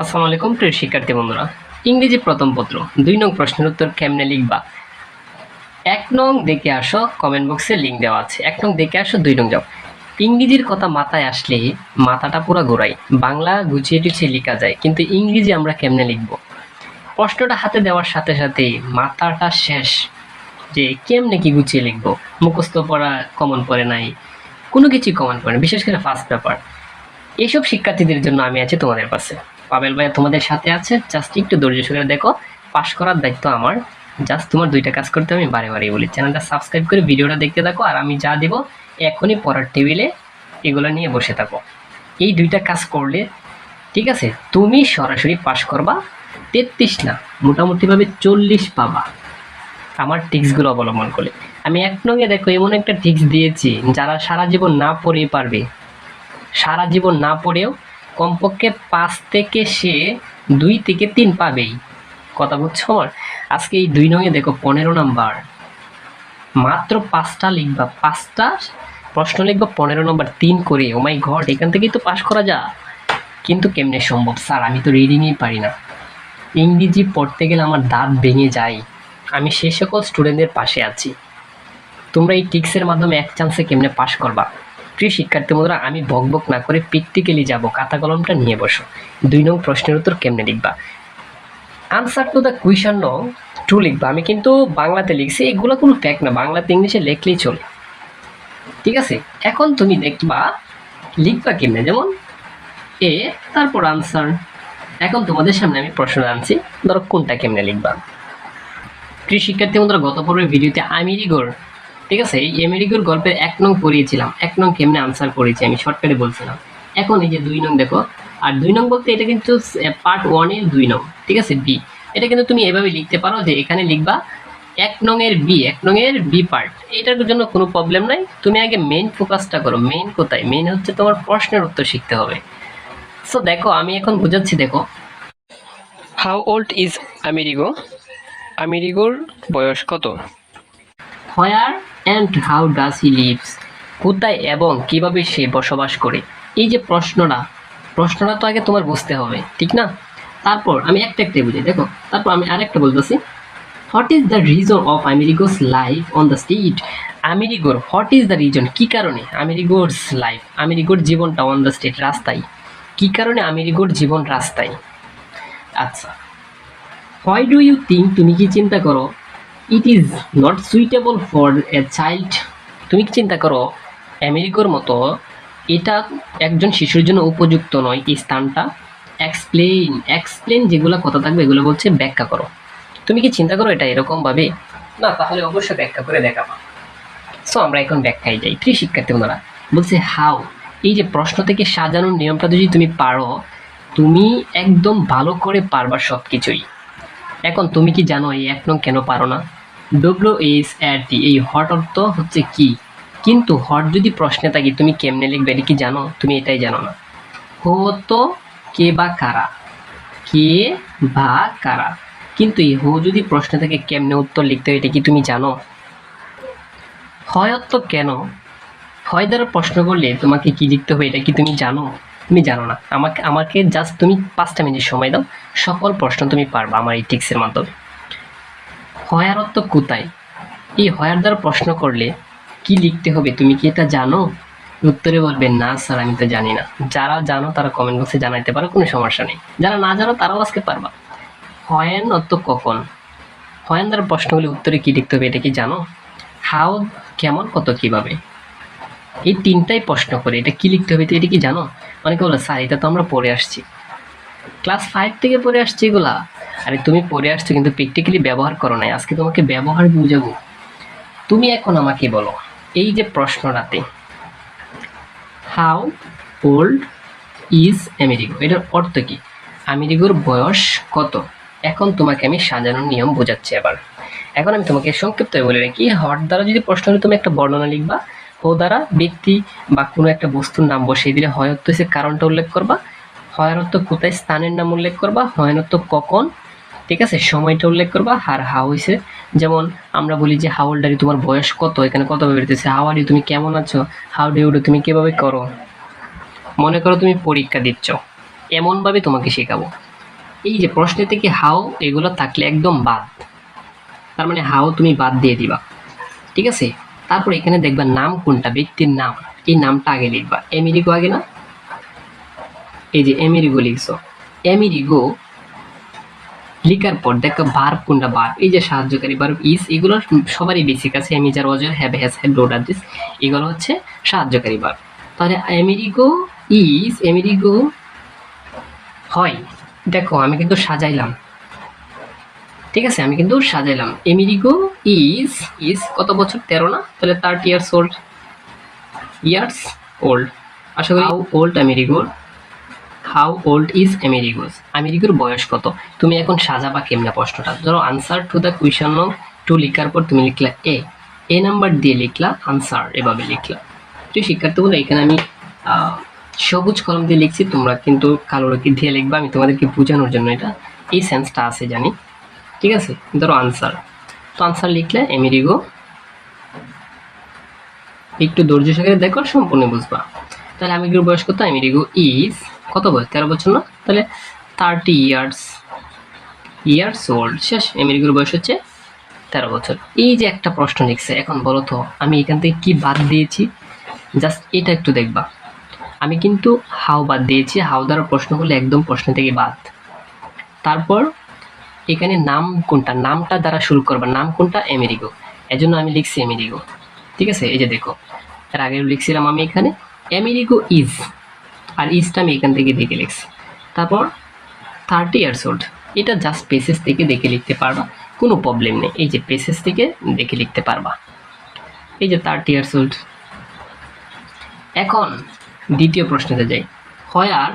আসসালামু আলাইকুম, প্রিয় শিক্ষার্থী বন্ধুরা। ইংরেজি প্রথম পত্র, দুই নং প্রশ্নের উত্তর কেমনে লিখবা? এক নং দেখে আসো কমেন্ট বক্সে লিঙ্ক দেওয়া আছে। এক নং দেখে আসো, দুই নং যাও। ইংরেজির কথা মাথায় আসলে মাথাটা পুরো ঘোরাই। বাংলা গুছিয়ে টুছিয়ে লেখা যায়, কিন্তু ইংরেজি আমরা কেমনে লিখব? প্রশ্নটা হাতে দেওয়ার সাথে সাথে মাথাটা শেষ যে কেমনে কি গুছিয়ে লিখব? মুখস্থ পড়া কমন পড়ে নাই, কোনো কিছুই কমন পড়ে না বিশেষ করে ফার্স্ট পেপার এইসব শিক্ষার্থীদের জন্য আমি আছি তোমাদের পাশে। পাবেল ভাই তোমাদের সাথে আছে। জাস্ট একটু ধৈর্য সহকারে দেখো পাশ করার দায়িত্ব আমার। জাস্ট তোমার দুইটা কাজ করতে আমি বারে বারে বলি। চ্যানেলটা সাবস্ক্রাইব করে ভিডিওটা দেখতে থাকো, আর আমি যা দেবো এখনই পড়ার টেবিলে এগুলো নিয়ে বসে থাকো। এই দুইটা কাজ করলে, ঠিক আছে, তুমি সরাসরি পাশ করবা, তেত্রিশ না, মোটামুটিভাবে চল্লিশ পাবা। আমার টিক্সগুলো অবলম্বন করলে। আমি এক নঙ্গে দেখো, এমন একটা টিক্স দিয়েছি, যারা সারা জীবন না পড়েই পারবে। সারা জীবন না পড়েও কমপক্ষে পাঁচ থেকে সে দুই থেকে তিন পাবেই। কথা বুঝছ আমার? আজকে এই দুই নঙে দেখো পনেরো নাম্বার। মাত্র পাঁচটা লিখবা, পাঁচটা প্রশ্ন লিখবা, পনেরো নম্বর তিন করে। ও মাই ঘট এখান থেকেই তো পাশ করা যা কিন্তু কেমনে সম্ভব? স্যার, আমি তো রিডিংই পারি না। ইংরেজি পড়তে গেলে আমার দাঁত ভেঙে যায়। আমি সে সকল স্টুডেন্টদের পাশে আছি। তোমরা এই টিক্সের মাধ্যমে এক চান্সে কেমনে পাশ করবা? প্রিয় শিক্ষার্থী বন্ধুরা, আমি বক বক না করে প্র্যাকটিক্যালি যাব। খাতা কলমটা নিয়ে বসো। দুই নং প্রশ্নের উত্তর কেমনে লিখবা? আনসার টু দ্য কুইশন নং টু লিখবা। আমি কিন্তু বাংলাতে লিখছি, এগুলো কোনো ফ্যাক্ট না। বাংলাতে ইংলিশে লিখলেই চলে। ঠিক আছে? এখন তুমি দেখবা, লিখবা কেমনে? যেমন এ তারপর আনসার এখন তোমাদের সামনে আমি প্রশ্ন আনছি, ধরো কোনটা কেমনে লিখবা? প্রিয় শিক্ষার্থী বন্ধুরা, গত পর্বের ভিডিওতে আমিরিগোর ঠিক আছে? এই এমেরিগোর গল্পের এক নং পড়িয়েছিলাম। এক নং কেমনে আনসার করেছি আমি? শর্টকাটে বলছিলাম। এখন এই যে দুই নং দেখো, আর দুই নং বলতে এটা কিন্তু পার্ট ওয়ানের দুই নং, ঠিক আছে? বি এটা কিন্তু তুমি এভাবে লিখতে পারো যে এখানে লিখবা এক নং এর বি এক নং এর বি পার্ট এটার জন্য কোনো প্রবলেম নাই। তুমি আগে মেইন ফোকাসটা করো। মেইন কোথায়? মেইন হচ্ছে তোমার প্রশ্নের উত্তর শিখতে হবে। সো দেখো, আমি এখন বোঝাচ্ছি, দেখো। হাউ ওল্ড ইজ আমেরিগো আমেরিগোর বয়স কত? Where and how does he lives কোথায় এবং কীভাবে সে বসবাস করে? এই যে প্রশ্নটা প্রশ্নটা তো আগে তোমার বুঝতে হবে, ঠিক না? তারপর আমি একটা একটা বুঝি দেখো, তারপর আমি আরেকটা বলতেছি। What is the reason of Amerigo's life on the street আমেরিগোর what is the reason কী কারণে? আমেরিগোরস লাইফ আমেরিগোর জীবনটা অন দ্য স্ট্রিট রাস্তায়। কী কারণে আমেরিগোর জীবন রাস্তায়? আচ্ছা। হোয়াই ডু ইউ থিঙ্ক তুমি কি চিন্তা করো? It is not suitable for a child তুমি কি চিন্তা করো? আমেরিকার মতো এটা একজন শিশুর জন্য উপযুক্ত নয়। এই স্থানটা এক্সপ্লেইন এক্সপ্লেইন যেগুলো কথা থাকবে এগুলো বলছে ব্যাখ্যা করো। তুমি কি চিন্তা করো এটা এরকমভাবে? না, তাহলে অবশ্যই ব্যাখ্যা করে দেখাবা। সো আমরা এখন ব্যাখ্যায় যাই। প্রিয় শিক্ষার্থী বন্ধুরা, বলছে হাউ এই যে প্রশ্ন থেকে সাজানোর নিয়মটা যদি তুমি পারো, তুমি একদম ভালো করে পারবা সব কিছুই এখন তুমি কি জানো এই এক নং কেন পারো না? ডব্লিউ এইচ আর টি এই হট অর্থ হচ্ছে কি? কিন্তু হট যদি প্রশ্নে থাকি, তুমি কেমনে লিখবে? এটা কি জানো? তুমি এটাই জানো না। হো হতো কে বা কারা? কে বা কারা? কিন্তু এই হো যদি প্রশ্নে থেকে, কেমনে উত্তর লিখতে হয়, এটা কি তুমি জানো? হয়ত্ব কেন? হয় দ্বারা প্রশ্ন করলে তোমাকে কি লিখতে হবে, এটা কি তুমি জানো? তুমি জানো না। আমাকে আমাকে জাস্ট তুমি পাঁচটা মিনিট সময় দাও। সকল প্রশ্ন তুমি পারবা আমার এই টিক্সের মাধ্যমে। হয়ারত্ব কোথায়? এই হয়ার দ্বারা প্রশ্ন করলে কি লিখতে হবে তুমি কি এটা জানো? উত্তরে বলবে, না স্যার, আমি তো জানি না। যারা জানো তারা কমেন্ট বক্সে জানাইতে পারো, কোনো সমস্যা নেই। যারা না জানো তারাও আজকে পারবা। হয়ান অর্থ কখন? হয়ান দ্বারা প্রশ্ন করলে উত্তরে কি লিখতে হবে এটা কি জানো? হাউ, কেমন, কত, কীভাবে? এই তিনটাই প্রশ্ন করে এটা কি লিখতে হবে এটা কি জানো? অনেকে বলে, স্যার, এটা তো আমরা পড়ে আসছি। ক্লাস ফাইভ থেকে পড়ে আসছি এগুলা। আরে, তুমি পড়ে আসছো কিন্তু প্র্যাকটিক্যালি ব্যবহার করো নাই। আজকে তোমাকে ব্যবহার বুঝাবো। তুমি এখন আমাকে বলো, এই যে প্রশ্নটাতে হাউ ওল্ড ইজ আমেরিগো এটার অর্থ কি? আমেরিগোর বয়স কত? এখন তোমাকে আমি সাজানোর নিয়ম বোঝাচ্ছি আবার এখন আমি তোমাকে সংক্ষিপ্ত বলে রাখি হট দ্বারা যদি প্রশ্ন তুমি একটা বর্ণনা লিখবা ও দ্বারা ব্যক্তি বা কোনো একটা বস্তুর নাম বসিয়ে দিলে হয়ত্ব সে কারণটা উল্লেখ করবা। হয়ারত্ব কোথায়? স্থানের নাম উল্লেখ করবা। হয়নত্ব কখন? ঠিক আছে? সময়টা উল্লেখ করবা। আর হাউ হইছে। যেমন আমরা বলি যে হাউ ওল্ডারি তোমার বয়স কত? এখানে কত বেরোতেছে? হাউ আর তুমি কেমন আছো? হাউ ডিউডো তুমি কীভাবে করো? মনে করো তুমি পরীক্ষা দিচ্ছ। এমনভাবে তোমাকে শেখাবো। এই যে প্রশ্নে থেকে হাও এগুলো থাকলে একদম বাদ। তার মানে হাও তুমি বাদ দিয়ে দিবা। ঠিক আছে? তারপর এখানে দেখবা নাম কোনটা, ব্যক্তির নাম। এই নামটা আগে লিখবা। এমিরিগো আগে না? এই যে এমিরিগো লিখছো। এমিরিগো লিখার পর দেখো ভার্ব কোনটা ভার্ব এই যে সাহায্যকারী ভার্ব ইজ এগুলো সবারই বেসিক আছে। Am is are was were have has have ডোড this এগুলো হচ্ছে সাহায্যকারী ভার্ব তাহলে আমেরিগো ইজ আমেরিগো হয়। দেখো আমি কিন্তু সাজাইলাম। ঠিক আছে, আমি কিন্তু সাজাইলাম। এমিরিগো ইজ ইজ কত বছর? তেরো না? তাহলে thirty years old years old আশা করি হাউ ওল্ড আমেরিগোর হাউ ওল্ড ইজ আমেরিগোস আমেরিগোর বয়স কত? তুমি এখন সাজাবা কেমনে প্রশ্নটা? ধরো আনসার টু দ্য কুয়েশন নং টু লিখার পর তুমি লিখলা এ এ নাম্বার দিয়ে লিখলা আনসার এভাবে লিখলা। প্রিয় শিক্ষার্থীগুলো এখানে আমি সবুজ কলম দিয়ে লিখছি, তোমরা কিন্তু কালো রকি দিয়ে লিখবা, আমি তোমাদেরকে বোঝানোর জন্য এটা। এই সেন্সটা আছে জানি। ঠিক আছে? ধরো আনসার তো আনসার লিখলে এমেরিগো। একটু ধৈর্য সহকারে দেখো, সম্পূর্ণ বুঝবা। তাহলে আমেরিগোর বয়স কত আমেরিগো ইজ কত বয়স? তেরো বছর না? তাহলে থার্টি ইয়ার্স ইয়ার্স ওল্ড শেষ। আমেরিকার বয়স হচ্ছে তেরো বছর। এই যে একটা প্রশ্ন লিখছে, এখন বলো তো, আমি এখান থেকে কি বাদ দিয়েছি? জাস্ট এটা একটু দেখবা। আমি কিন্তু হাও বাদ দিয়েছি হাও দ্বারা প্রশ্ন করলে একদম প্রশ্ন থেকে বাদ। তারপর এখানে নাম কোনটা? নামটা দ্বারা শুরু করবা। নাম কোনটা? আমেরিগো এজন্য আমি লিখছি আমেরিগো ঠিক আছে? এই যে দেখো, এর আগে লিখছিলাম আমি এখানে। আমেরিগো ইজ আর ইজটা আমি এখান থেকে দেখে লিখছি। তারপর থার্টি ইয়ার্স ওল্ড এটা জাস্ট পেসেস থেকে দেখে লিখতে পারবা। কোনো প্রবলেম নেই। এই যে পেসেস থেকে দেখে লিখতে পারবা। এই যে থার্টি ইয়ার্স ওল্ড এখন দ্বিতীয় প্রশ্নতে যাই। হয় আর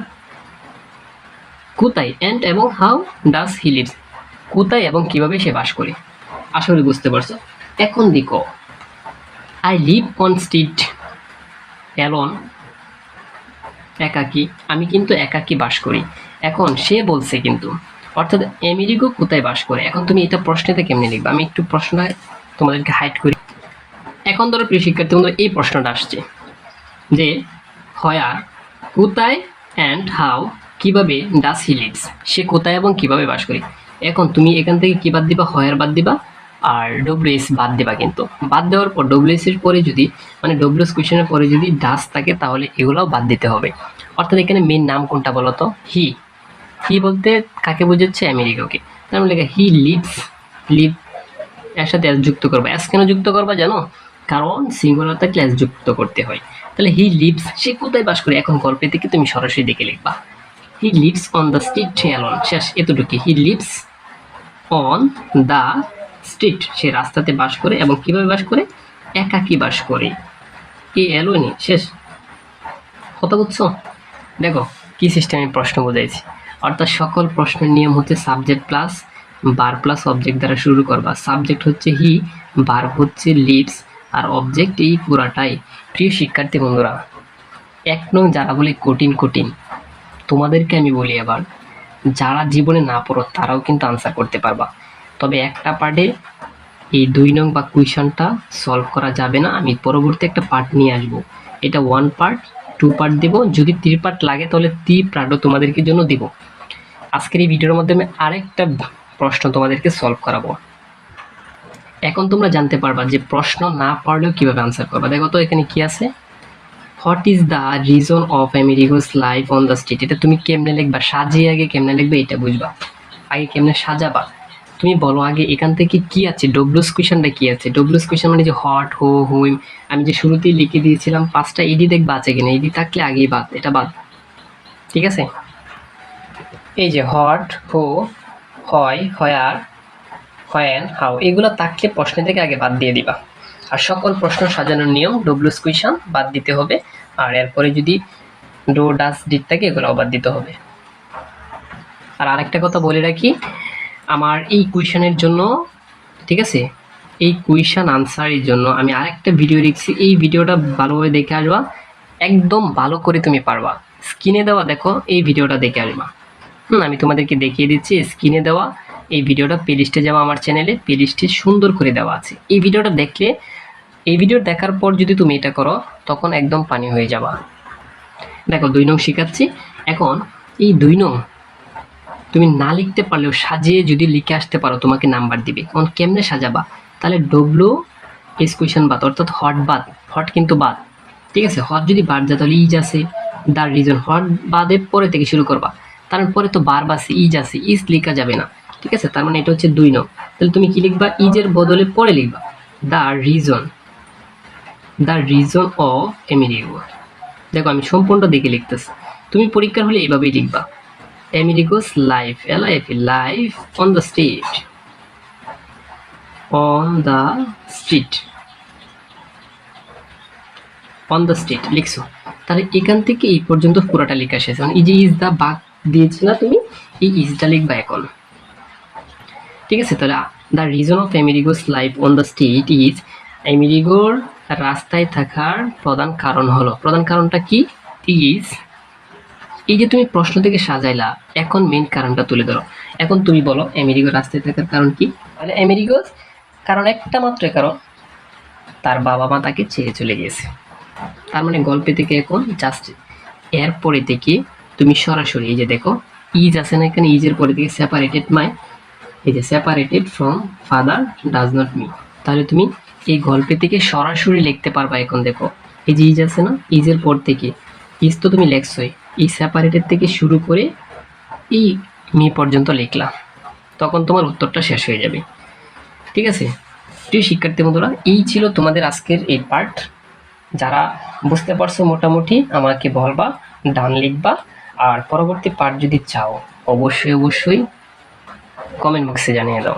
কোথায় অ্যান্ড এবং হাউ ডাস হি লিভস কোথায় এবং কীভাবে সে বাস করে? আশা করি বুঝতে পারছ? এখন দেখো I live on street alone একাকী। আমি কিন্তু একাকী বাস করি। এখন সে বলছে কিন্তু, অর্থাৎ আমেরিগো কোথায় বাস করে? এখন তুমি এটা প্রশ্নেতে কেমনে লিখবে? আমি একটু প্রশ্নটা তোমাদেরকে হাইড করি। এখন ধরো প্রিয় শিক্ষার্থী বন্ধুরা, এই প্রশ্নটা আসছে যে হয় আর কোথায় অ্যান্ড হাউ কীভাবে ডাস হি লিভস সে কোথায় এবং কীভাবে বাস করে? এখন তুমি এখান থেকে কি বাদ দিবা? হয়ার বাদ দিবা। আর ডব্লিউএস বাদ দিবা কিন্তু। বাদ দেওয়ার পর ডব্লিউএস এর পরে যদি মানে ডব্লিউএস কোয়েশনের পরে যদি ডাস থাকে, তাহলে এগুলাও বাদ দিতে হবে। অর্থাৎ এখানে মেন নাম কোনটা বলো তো? হি হি বলতে কাকে বোঝাচ্ছে? আমেরিকাকে। তার মানে লেখা হি লিভস লিভ এর সাথে অ্যাস যুক্ত করবা। অ্যাস কেন যুক্ত করবা জানো? কারণ সিঙ্গুলার থাকলে অ্যাস যুক্ত করতে হয়। তাহলে হি লিভস সে কোথায় বাস করে? এখন গল্পে থেকে তুমি সরাসরি দেখে লিখবা। He lives on the street alone শেষ, এতটুকু। He lives on the street, সে রাস্তাতে বাস করে এবং কীভাবে বাস করে? একাকী বাস করে। এই অ্যালোনি শেষ। কথা বুঝছ দেখো, কি সিস্টেমে প্রশ্ন বোঝাইছি। অর্থাৎ সকল প্রশ্নের নিয়ম হচ্ছে সাবজেক্ট প্লাস বার প্লাস অবজেক্ট দ্বারা শুরু করবা। সাবজেক্ট হচ্ছে হি বার হচ্ছে লিভস আর অবজেক্ট এই পুরাটাই। প্রিয় শিক্ষার্থী বন্ধুরা, এক নং যারা বলে কঠিন কঠিন, তোমাদেরকে আমি বলি এবার যারা জীবনে না পড়ো, তারাও কিন্তু আনসার করতে পারবা। তবে একটা পার্টে এই দুই নং বা কুইশনটা সলভ করা যাবে না। আমি পরবর্তী একটা পার্ট নিয়ে আসব। এটা ওয়ান পার্ট টু পার্ট দেব। যদি থ্রি পার্ট লাগে, তাহলে থ্রি পার্টও তোমাদেরকে জন্য দেব। আজকের এই ভিডিওর মাধ্যমে আরেকটা প্রশ্ন তোমাদেরকে সলভ করাবো। এখন তোমরা জানতে পারবা যে প্রশ্ন না পারলেও কীভাবে আনসার করবা। দেখো তো এখানে কি আছে? What is the reason of Amerigo's life on the street এটা তুমি কেমনে লিখবা? সাজিয়ে আগে কেমনে লিখবে এটা বুঝবা? আগে কেমনে সাজাবা? তুমি বলো আগে, এখান থেকে কি আছে? ডব্লিউস কোয়েশনটা কি আছে? ডব্লিউস কোয়েশন মানে যে হট হো হুইম আমি যে শুরুতেই লিখে দিয়েছিলাম, পাঁচটা ইডি দেখবা আছে কিনা? ইডি থাকলে আগেই বাদ, এটা বাদ। ঠিক আছে? এই যে হট হো হয় হয়ার হোয়েন হাউ এগুলো থাকলে প্রশ্ন থেকে আগে বাদ দিয়ে দিবা। আর সকল প্রশ্ন সাজানোর নিয়ম ডব্লিউস কুইশন বাদ দিতে হবে। আর এরপরে যদি ডো ডাস ডিট থাকে, এগুলোও বাদ দিতে হবে। আর আরেকটা কথা বলে রাখি, আমার এই কুইশনের জন্য, ঠিক আছে? এই কুইশন আনসারের জন্য আমি আরেকটা ভিডিও দেখছি। এই ভিডিওটা ভালোভাবে দেখে আসবা। একদম ভালো করে তুমি পারবা। স্ক্রিনে দেওয়া, দেখো, এই ভিডিওটা দেখে আসবা। হুম, আমি তোমাদেরকে দেখিয়ে দিচ্ছি স্ক্রিনে দেওয়া। এই ভিডিওটা প্লেলিস্টে যাওয়া আমার চ্যানেলে প্লেলিস্টে সুন্দর করে দেওয়া আছে। এই ভিডিওটা দেখলে এই ভিডিও দেখার পর যদি তুমি এটা করো, তখন একদম পানি হয়ে যাবা। দেখো, দুই নং শেখাচ্ছি। এখন এই দুই নং তুমি না লিখতে পারলেও সাজিয়ে যদি লিখে আসতে পারো, তোমাকে নাম্বার দিবে। কারণ কেমনে সাজাবা? তাহলে ডব্লু এস কোয়েশন বাদ, অর্থাৎ হট বাদ। হট কিন্তু বাদ। ঠিক আছে? হট যদি বাদ যায়, তাহলে ইজ আছে। দ্য রিজন হট বাদে পরে থেকে শুরু করবা। তার পরে তো বার বাসে ইজ আছে। ইজ লেখা যাবে না। ঠিক আছে? তার মানে এটা হচ্ছে দুই নং। তাহলে তুমি কি লিখবা? ইজের বদলে পরে লিখবা। The reason the reason of Amerigo দেখো, আমি সম্পূর্ণ দিকে লিখতেছি। তুমি পরীক্ষার হলে এভাবেই লিখবা। এমিরিগোস লাইফ এল alive life on the street on the street on the street লিখছো। তাহলে এখান থেকে এই পর্যন্ত পুরোটা লেখা শেষ। মানে এই যে ইজ দ্য বাক দিয়েছে না তুমি, এই ইজটা লিখবা এখন। ঠিক আছে, তাহলে the reason of Amerigo's life on the street is আমেরিগোর রাস্তায় থাকার প্রধান কারণ হলো, প্রধান কারণটা কি? ইজ এই যে তুমি প্রশ্ন থেকে সাজাইলা, এখন মেন কারণটা তুলে ধরো। এখন তুমি বলো আমেরিগো রাস্তায় থাকার কারণ কি? তাহলে আমেরিগো কারণ একটা মাত্র কারণ, তার বাবা মা তাকে ছেড়ে চলে গেছে। তার মানে গল্পে থেকে এখন জাস্ট এরপরে থেকে তুমি সরাসরি এই যে দেখো ইজ আছে না এখানে? ইজের পরে থেকে সেপারেটেড মাই এই যে separated from father does not me তাহলে তুমি এই গল্পে থেকে সরাসরি লিখতে পারবা এখন, দেখো। এই যে ইজ আছে না? ইজের পর থেকে। ইজ তো তুমি লেখছই। এই সেপারেটের থেকে শুরু করে এই মি পর্যন্ত লিখলা। তখন তোমার উত্তরটা শেষ হয়ে যাবে। ঠিক আছে? প্রিয় শিক্ষার্থী বন্ধুরা, এই ছিল তোমাদের আজকের এই পার্ট যারা বুঝতে পারছ মোটামুটি, আমাকে বলবা, ডান লিখবা। আর পরবর্তী পার্ট যদি চাও, অবশ্যই অবশ্যই কমেন্ট বক্সে জানিয়ে দাও।